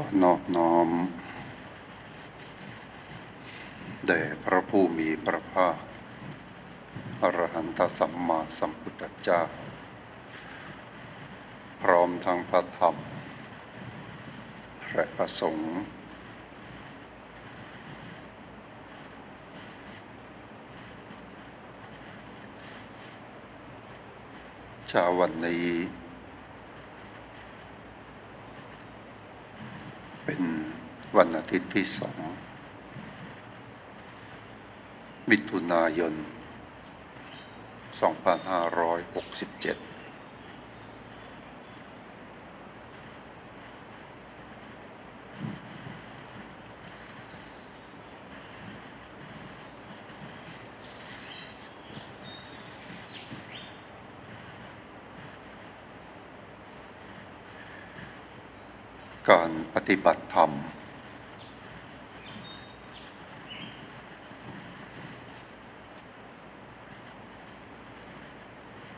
อนอบน้อม แด่พระผู้มีพระภาคอรหันตสัมมาสัมพุทธเจ้า พร้อมทั้งพระธรรมและพระสงฆ์เช้าวันนี้ เป็นวันอาทิตย์ที่สองมิถุนายน 2567 การปฏิบัติธรรม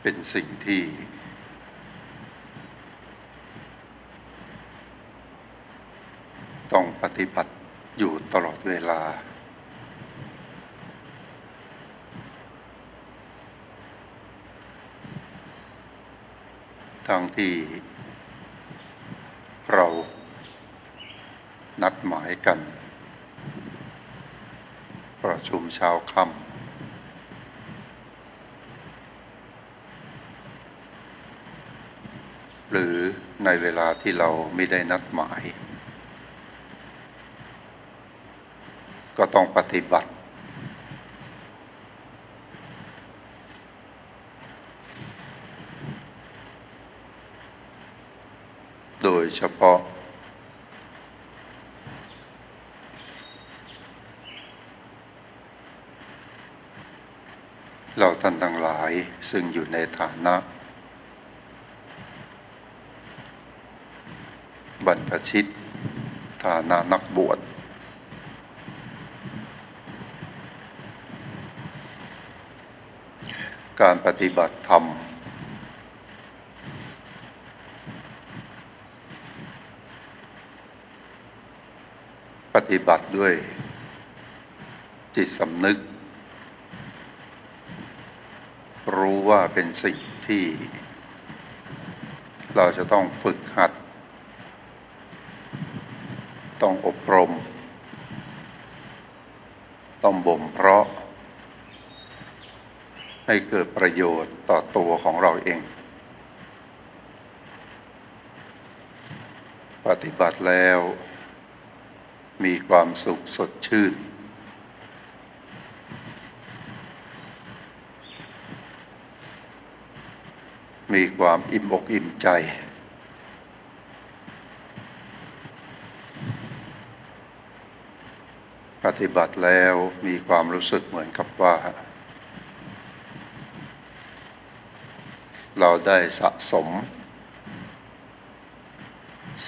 เป็นสิ่งที่ ต้องปฏิบัติอยู่ตลอดเวลา ทั้งที่ เรา นัดหมายกัน ประชุมเช้าค่ำหรือในเวลาที่เราไม่ได้นัดหมาย ก็ต้องปฏิบัติ โดยเฉพาะ เราท่านทั้งหลายซึ่งอยู่ในฐานะ บรรพชิต ฐานะนักบวช การปฏิบัติธรรม ปฏิบัติด้วยจิตสำนึก รู้ ว่าเป็นสิ่งที่เราจะต้องฝึกหัด ต้องอบรม ต้องบ่มเพาะ ให้เกิดประโยชน์ต่อตัวของเราเอง ปฏิบัติแล้วมีความสุขสดชื่น มีความอิ่มอกอิ่มใจ ปฏิบัติแล้วมีความรู้สึกเหมือนกับว่า เราได้สะสม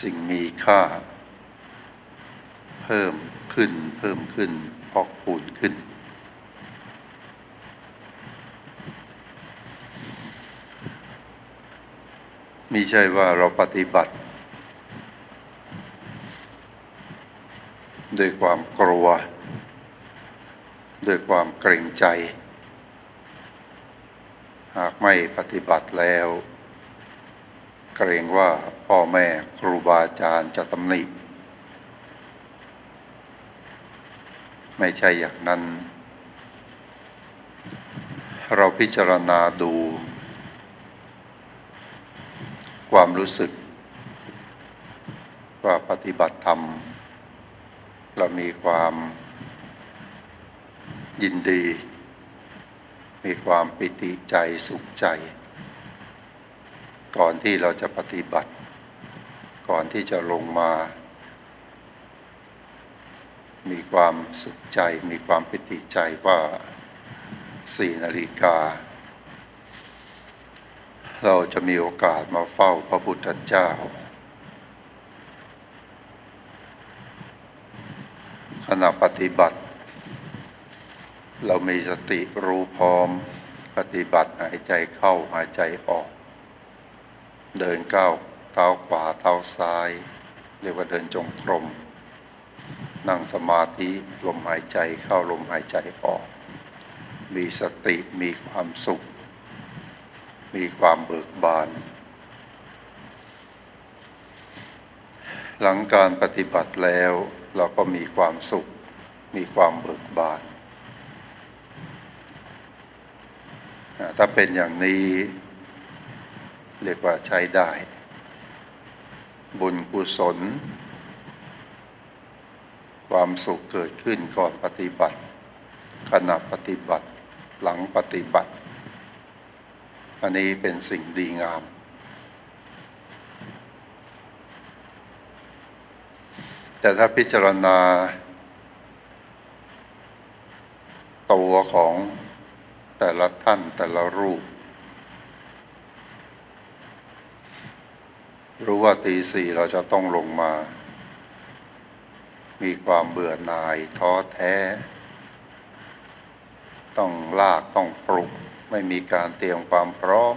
สิ่งมีค่า เพิ่มขึ้นเพิ่มขึ้นพอกพูนขึ้น ไม่ใช่ว่าเราปฏิบัติด้วยความกลัว ด้วยความเกรงใจ หากไม่ปฏิบัติแล้ว เกรงว่าพ่อแม่ครูบาอาจารย์จะตำหนิไม่ใช่อย่างนั้น เราพิจารณาดู ความรู้สึก ว่าปฏิบัติธรรม เรามีความยินดี มีความปิติใจสุขใจ ก่อนที่เราจะปฏิบัติ ก่อนที่จะลงมา มีความสุขใจ มีความปิติใจว่าสี่นาฬิกา เราจะมีโอกาสมาเฝ้าพระพุทธเจ้า ขณะปฏิบัติ เรามีสติรู้พร้อมปฏิบัติหายใจเข้าหายใจออก เดินก้าวเท้าขวาเท้าซ้าย เรียกว่าเดินจงกรมนั่งสมาธิลมหายใจเข้าลมหายใจออก มีสติมีความสุข มีความเบิกบาน หลังการปฏิบัติแล้วเราก็มีความสุข มีความเบิกบาน ถ้าเป็นอย่างนี้ เรียกว่าใช้ได้ บุญกุศล ความสุขเกิดขึ้นก่อนปฏิบัติ ขณะปฏิบัติหลังปฏิบัติ อันนี้เป็นสิ่งดีงาม แต่ถ้าพิจารณา ตัวของแต่ละท่านแต่ละรูป รู้ว่าตีสี่เราจะต้องลงมา มีความเบื่อหน่ายท้อแท้ ต้องลากต้องปลุก ไม่มีการเตรียมความพร้อม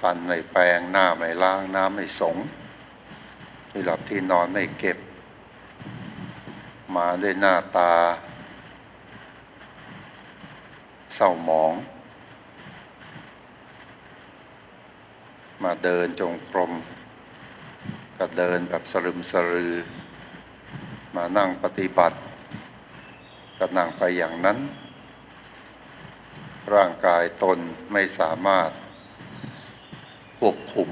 ฟันไม่แปรงหน้าไม่ล้างน้ำไม่สงที่หลับที่นอนไม่เก็บ มาด้วยหน้าตา เศร้าหมอง มาเดินจงกรมก็เดินแบบสลึมสลือ มานั่งปฏิบัติก็นั่งไปอย่างนั้น ร่างกายตนไม่สามารถควบคุม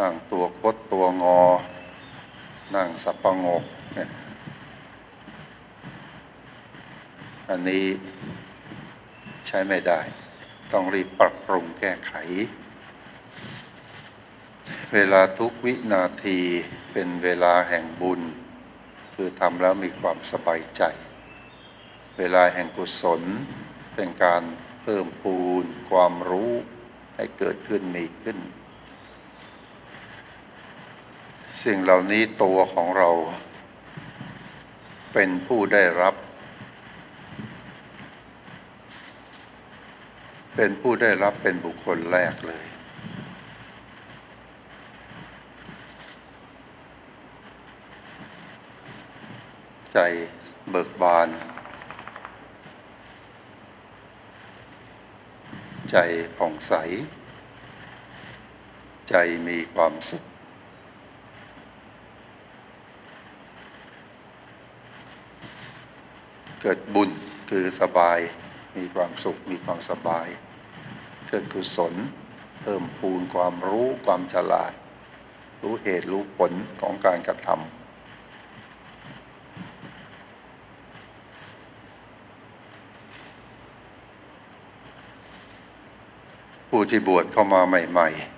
นั่งตัวคดตัวงอ นั่งสับประงกเนี่ยอันนี้ใช้ไม่ได้ ต้องรีบปรับปรุงแก้ไข เวลาทุกวินาทีเป็นเวลาแห่งบุญ คือทำแล้วมีความสบายใจ เวลาแห่งกุศล เป็นการเพิ่มพูนความรู้ให้เกิดขึ้นมีขึ้น สิ่งเหล่านี้ตัวของเรา เป็นผู้ได้รับ เป็นผู้ได้รับเป็นบุคคลแรกเลย ใจเบิกบาน ใจผ่องใส ใจมีความสุข เกิดบุญคือสบาย มีความสุข มีความสบาย เกิดกุศล เพิ่มพูนความรู้ความฉลาด รู้เหตุรู้ผลของการกระทำ ผู้ที่บวชเข้ามาใหม่ ๆ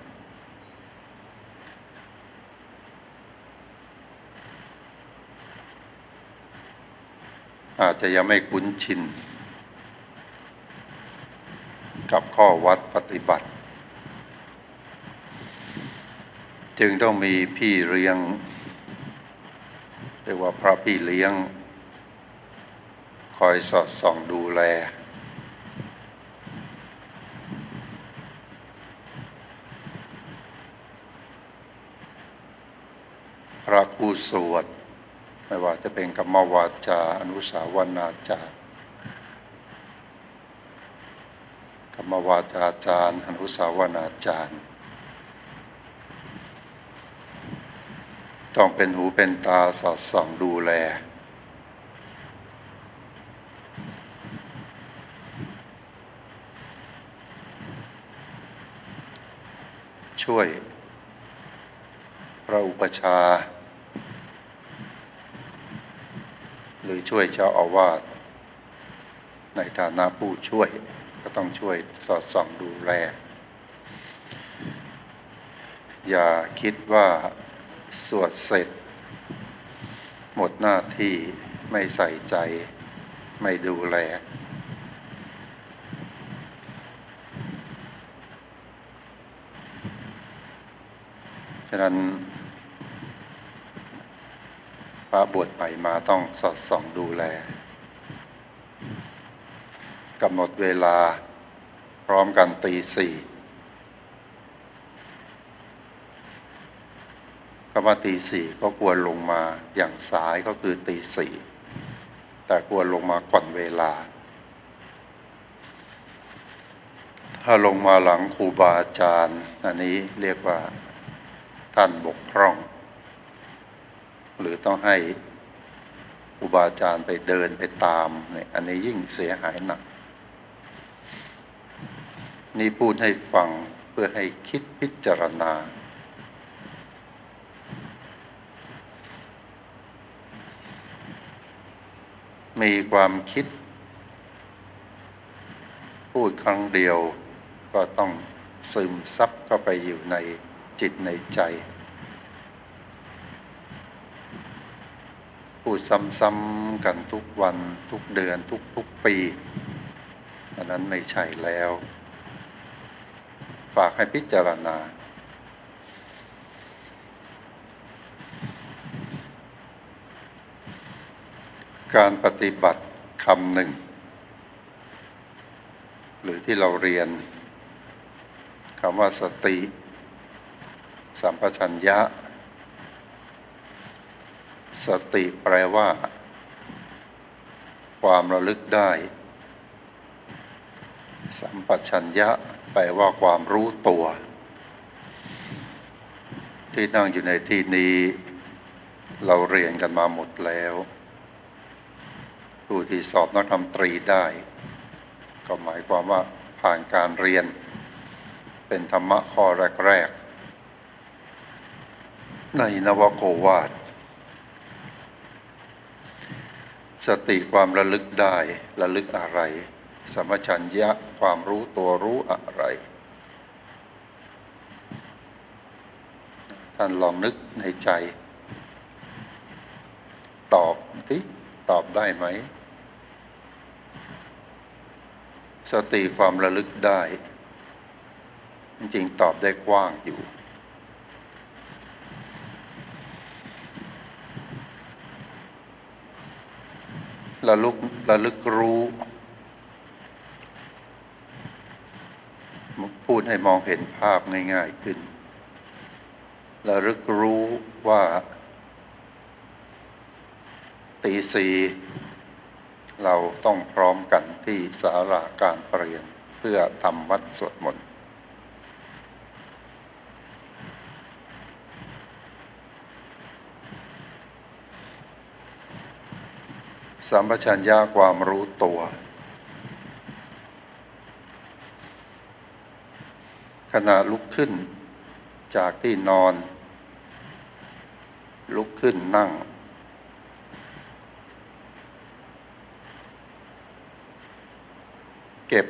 อาจจะยังไม่คุ้นชิน กับข้อวัดปฏิบัติ จึงต้องมีพี่เลี้ยงเรียกว่าพระพี่เลี้ยง คอยสอดส่องดูแล ระครูสวด ไม่ว่าจะเป็นกรรมวาจาอนุสาวนาจากรรมวาจาจารย์อนุสาวนาจารย์ ต้องเป็นหูเป็นตาสอดส่องดูแล ช่วยพระอุปชาย์ห รือช่วยเจ้าอาวาสในฐานะผู้ช่วย ก็ต้องช่วยสอดส่องดูแล อย่าคิดว่าสวดเสร็จ หมดหน้าที่ไม่ใส่ใจ ไม่ดูแล ฉะนั้น พระบวชใหม่มาต้องสอดส่องดูแลกำหนดเวลาพร้อมกันตีสี่คำว่าตีสี่ก็ควรลงมาอย่างสายก็คือตีสี่แต่ควรลงมาก่อนเวลา ถ้าลงมาหลังครูบาอาจารย์ อันนี้เรียกว่าท่านบกพร่อง หรือต้องให้ครูบาอาจารย์ไปเดินไปตามเนี่ยอันนี้ยิ่งเสียหายหนัก นี่พูดให้ฟังเพื่อให้คิดพิจารณา มีความคิด พูดครั้งเดียวก็ต้องซึมซับเข้าไปอยู่ในจิตในใจ พูดซ้ำๆกันทุกวันทุกเดือนทุกๆปี อันนั้นไม่ใช่แล้ว ฝากให้พิจารณา การปฏิบัติคำหนึ่ง หรือที่เราเรียนคำว่าสติ สัมปชัญญะ สติแปลว่า ความระลึกได้ สัมปชัญญะแปลว่าความรู้ตัว ที่นั่งอยู่ในที่นี้ เราเรียนกันมาหมดแล้ว ผู้ที่สอบนักธรรมตรีได้ ก็หมายความว่าผ่านการเรียน เป็นธรรมะข้อแรก ๆ ในนวโกวาท สติความระลึกได้ระลึกอะไรสมชัญญะความรู้ตัวรู้อะไร ท่านลองนึกในใจ ตอบทีตอบได้ไหม สติความระลึกได้ จริงๆตอบได้กว้างอยู่ ระลึกระลึกรู้ พูดให้มองเห็นภาพง่าย ๆขึ้นระลึกรู้ว่าตีสีเราต้องพร้อมกันที่สาราการเปลี่ยนเพื่อทำวัดสวดมนต์ สัมปชัญญะความรู้ตัว ขณะลุกขึ้นจากที่นอน ลุกขึ้นนั่ง เก็บ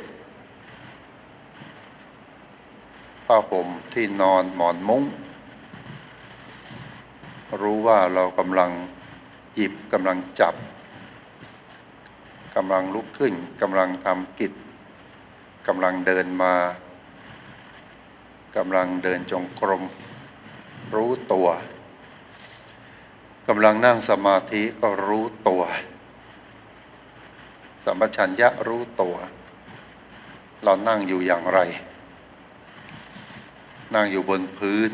ผ้าห่มที่นอนหมอนมุง้ง รู้ว่าเรากำลังหยิบกำลังจับ กำลังลุกขึ้นกำลังทำกิจกำลังเดินมากำลังเดินจงกรม รู้ตัวกำลังนั่งสมาธิก็รู้ตัวสัมปชัญญะรู้ตัว เรานั่งอยู่อย่างไร นั่งอยู่บนพื้น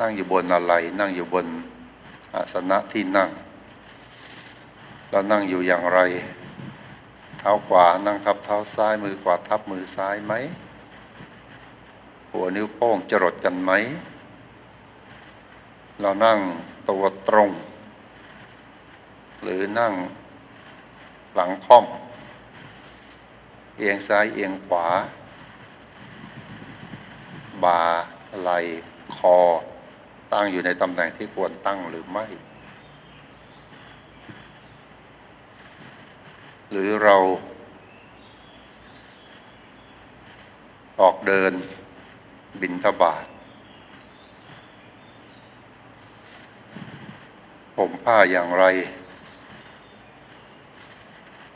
นั่งอยู่บนอะไร นั่งอยู่บนอาสนะที่นั่ง เรานั่งอยู่อย่างไร เท้าขวานั่งทับเท้าซ้ายมือขวาทับมือซ้ายไหม หัวนิ้วโป้งจรดกันไหม เรานั่งตัวตรง หรือนั่งหลังค่อม เอียงซ้ายเอียงขวา บ่าไหลคอ ตั้งอยู่ในตำแหน่งที่ควรตั้งหรือไม่ หรือเราออกเดินบินทบาทผมผ้าอย่างไร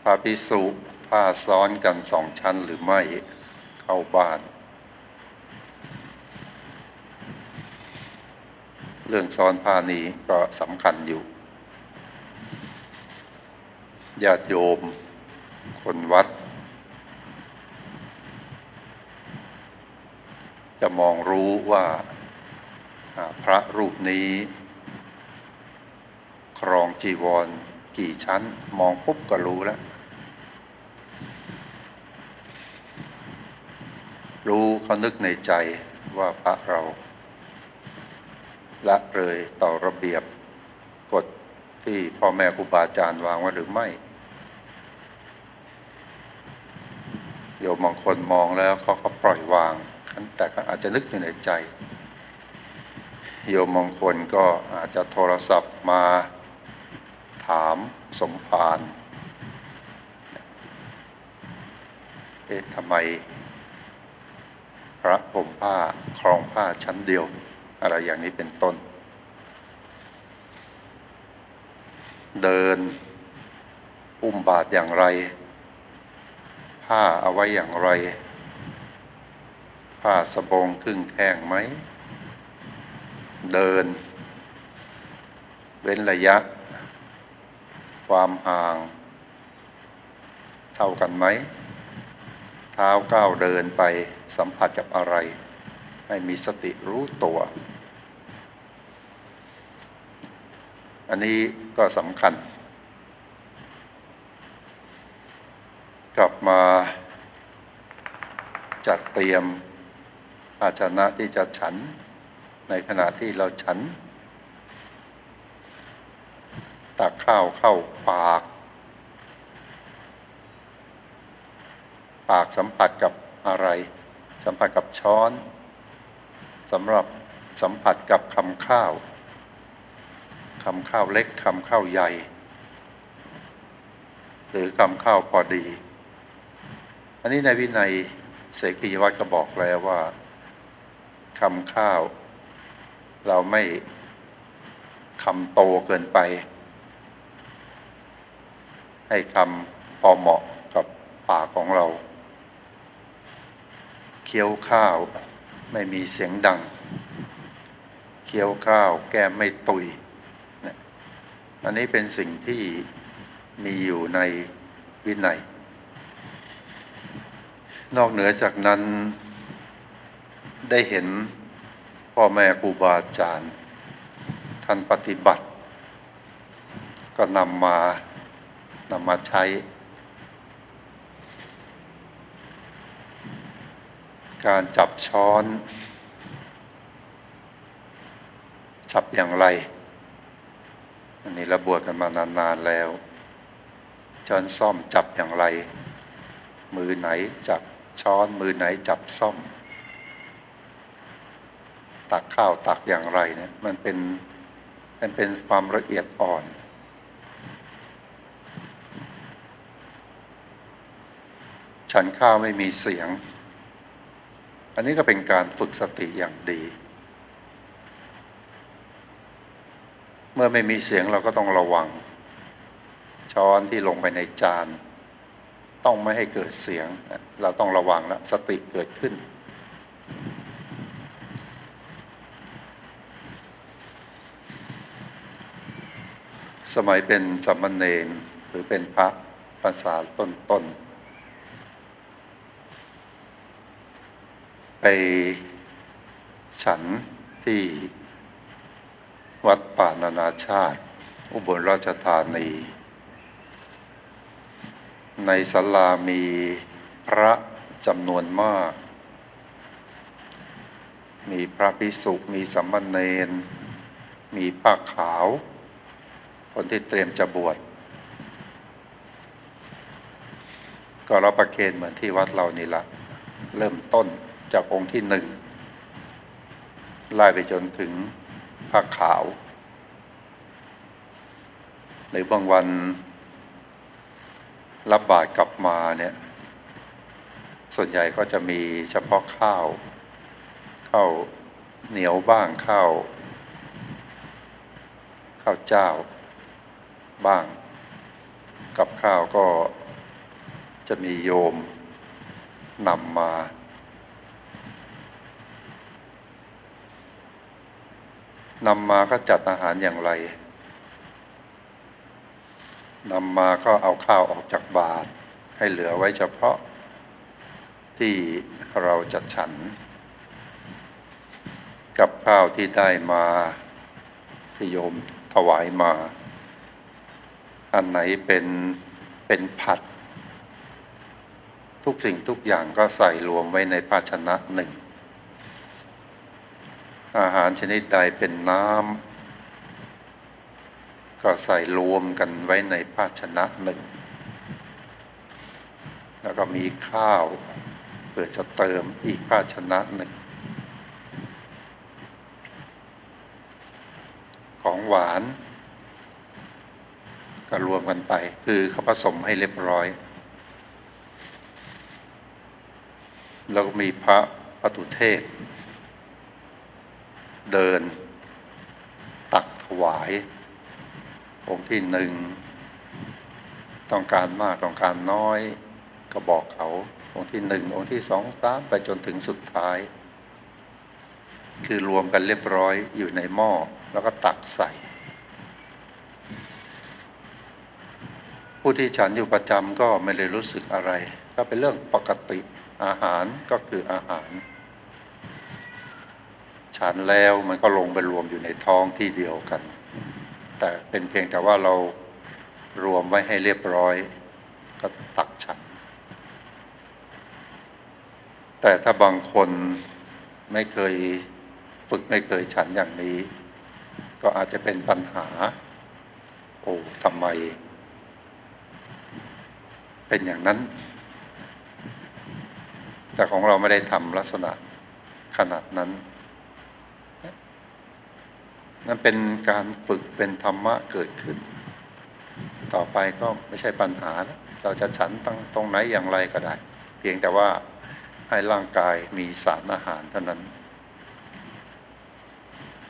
ผ้าพิสุผ้าซ้อนกันสองชั้นหรือไม่เข้าบ้าน เรื่องซ้อนผ้านี้ก็สำคัญอยู่ญาติโยม คนวัด จะมองรู้ว่าพระรูปนี้ ครองจีวรกี่ชั้น มองปุ๊บก็รู้แล้ว รู้เขานึกในใจว่าพระเรา ละเลยต่อระเบียบกฎที่พ่อแม่ครูบาอาจารย์วางไว้หรือไม่ โยมบางคนมองแล้วเขาก็ปล่อยวางแต่ก็อาจจะนึกอยู่ในใจ โยมบางคนก็อาจจะโทรศัพท์มาถามสมภารเอ๊ะทำไม พระผมผ้าครองผ้าชั้นเดียว อะไรอย่างนี้เป็นต้น เดินอุ้มบาทอย่างไร ผ้าเอาไว้อย่างไร ผ้าสบงครึ่งแข้งไหม เดิน เว้นระยะ ความห่าง เท่ากันไหม เท้าก้าวเดินไปสัมผัสกับอะไร ให้มีสติรู้ตัว อันนี้ก็สำคัญ กลับมาจัดเตรียมภาชนะที่จะฉันในขณะที่เราฉัน ตักข้าวเข้าปาก ปากสัมผัสกับอะไร สัมผัสกับช้อนสำหรับสัมผัสกับคำข้าวคำข้าวเล็กคำข้าวใหญ่ หรือคำข้าวพอดี อันนี้ในวินัยเสกียวัตรก็บอกแล้วว่าคำข้าว เราไม่คำโตเกินไป ให้คำพอเหมาะกับปากของเรา เคี้ยวข้าวไม่มีเสียงดัง เคี้ยวข้าวแก้มไม่ตุยอันนี้เป็นสิ่งที่มีอยู่ในวินัย นอกเหนือจากนั้นได้เห็นพ่อแม่ครูบาอาจารย์ ท่านปฏิบัติ ก็นำมานำมาใช้ การจับช้อน จับอย่างไรอันนี้ราบวชกันมานานๆแล้วช้อนซ่อมจับอย่างไร มือไหนจับ ช้อนมือไหนจับซ่อม ตักข้าวตักอย่างไรเนี่ยมันเป็นมันเป็นความละเอียดอ่อน ฉันข้าวไม่มีเสียง อันนี้ก็เป็นการฝึกสติอย่างดี เมื่อไม่มีเสียงเราก็ต้องระวัง ช้อนที่ลงไปในจาน ต้องไม่ให้เกิดเสียง เราต้องระวังแล้วสติเกิดขึ้น สมัยเป็นสัมมเนนหรือเป็นพระภาษาต้นๆไปฉันที่วัดป่านานาชาติ อุบลราชธานี ในศาลามีพระจำนวนมาก มีพระภิกษุมีสัมมเนนมีผ้าขาว คนที่เตรียมจะบวชก็รับประเคนเหมือนที่วัดเรานี่ละเริ่มต้นจากองค์ที่หนึ่งไล่ไปจนถึงผ้าขาวในบางวัน รับบาตรกลับมาเนี่ยส่วนใหญ่ก็จะมีเฉพาะข้าว ข้าวเหนียวบ้างข้าวข้าวเจ้าบ้าง กับข้าวก็จะมีโยมนำมา นำมาก็จัดอาหารอย่างไร นำมาก็เอาข้าวออกจากบาตรให้เหลือไว้เฉพาะที่เราจะฉัน กับข้าวที่ได้มาที่โยมถวายมา อันไหนเป็นเป็นผัด ทุกสิ่งทุกอย่างก็ใส่รวมไว้ในภาชนะหนึ่ง อาหารชนิดใดเป็นน้ำ ก็ใส่รวมกันไว้ในภาชนะหนึ่ง แล้วก็มีข้าวเพื่อจะเติมอีกภาชนะหนึ่ง ของหวาน ก็รวมกันไป คือเขาผสมให้เรียบร้อย แล้วก็มีพระปตุเทศ เดิน ตักถวาย องค์ที่หนึ่งต้องการมากต้องการน้อย ก็บอกเขา องค์ที่หนึ่งองค์ที่สองสามไปจนถึงสุดท้าย คือรวมกันเรียบร้อยอยู่ในหม้อแล้วก็ตักใส่ ผู้ที่ฉันอยู่ประจำก็ไม่ได้รู้สึกอะไร ก็เป็นเรื่องปกติอาหารก็คืออาหาร ฉันแล้วมันก็ลงไปรวมอยู่ในท้องที่เดียวกัน แต่เป็นเพียงแต่ว่าเรารวมไว้ให้เรียบร้อย ก็ตักฉัน แต่ถ้าบางคนไม่เคยฝึกไม่เคยฉันอย่างนี้ ก็อาจจะเป็นปัญหา โอ้ทำไม เป็นอย่างนั้น แต่ของเราไม่ได้ทำลักษณะขนาดนั้น นั่นเป็นการฝึกเป็นธรรมะเกิดขึ้น ต่อไปก็ไม่ใช่ปัญหาแล้วเราจะฉันตั้งตรงไหนอย่างไรก็ได้ เพียงแต่ว่าให้ร่างกายมีสารอาหารเท่านั้น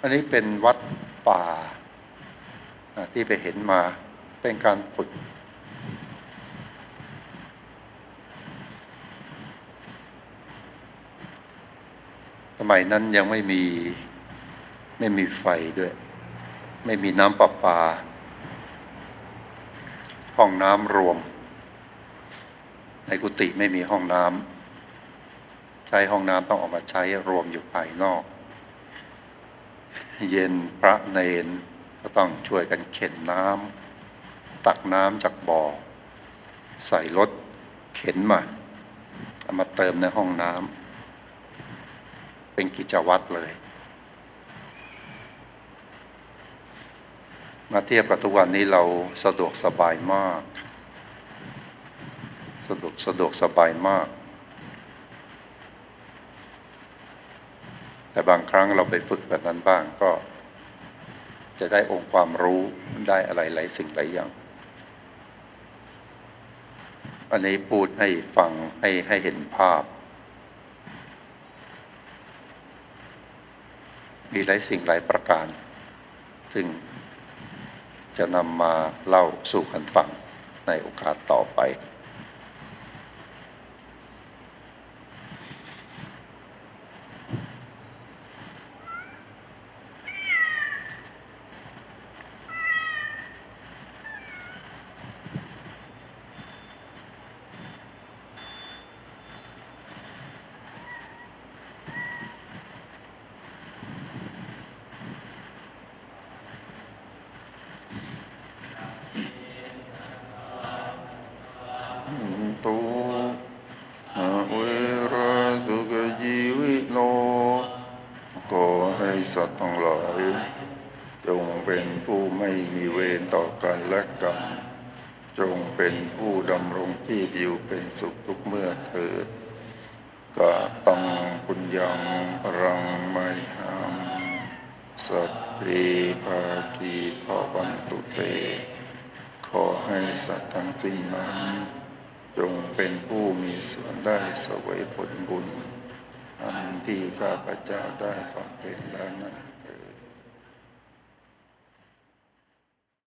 อันนี้เป็นวัดป่าที่ไปเห็นมาเป็นการฝึก สมัยนั้นยังไม่มี ไม่มีไฟด้วย ไม่มีน้ำประปา ห้องน้ำรวม ในกุฏิไม่มีห้องน้ำใช้ห้องน้ำต้องออกมาใช้รวมอยู่ภายนอก เย็นพระเนนก็ต้องช่วยกันเข็นน้ำตักน้ำจากบ่อ ใส่รถเข็นมาเอามาเติมในห้องน้ำเป็นกิจวัตรเลย มาเทียบกับทุกวันนี้เราสะดวกสบายมาก สะดวกสะดวกสบายมาก แต่บางครั้งเราไปฝึกแบบนั้นบ้างก็ จะได้องค์ความรู้ได้อะไรหลายสิ่งหลายอย่าง อันนี้พูดให้ฟังให้ให้เห็นภาพ มีหลายสิ่งหลายประการ ซึ่ง จะนำมาเล่าสู่กันฟังในโอกาสต่อไป ตุอาเวราสุกจีวิโนก็ให้ สัตว์ทั้งหลายจงเป็นผู้ไม่มีเวรต่อกันและกันจงเป็นผู้ดำรงที่อยู่เป็นสุขทุกเมื่อเถิดกะตังปุญญังปรังไมหังสัพเพภาคีภวันตุเต ขอให้สัตว์ทั้งสิ้นนั้น จงเป็นผู้มีส่วนได้สวยผลบุญ ที่ข้าพเจ้าได้บำเพ็ญแล้วนั้น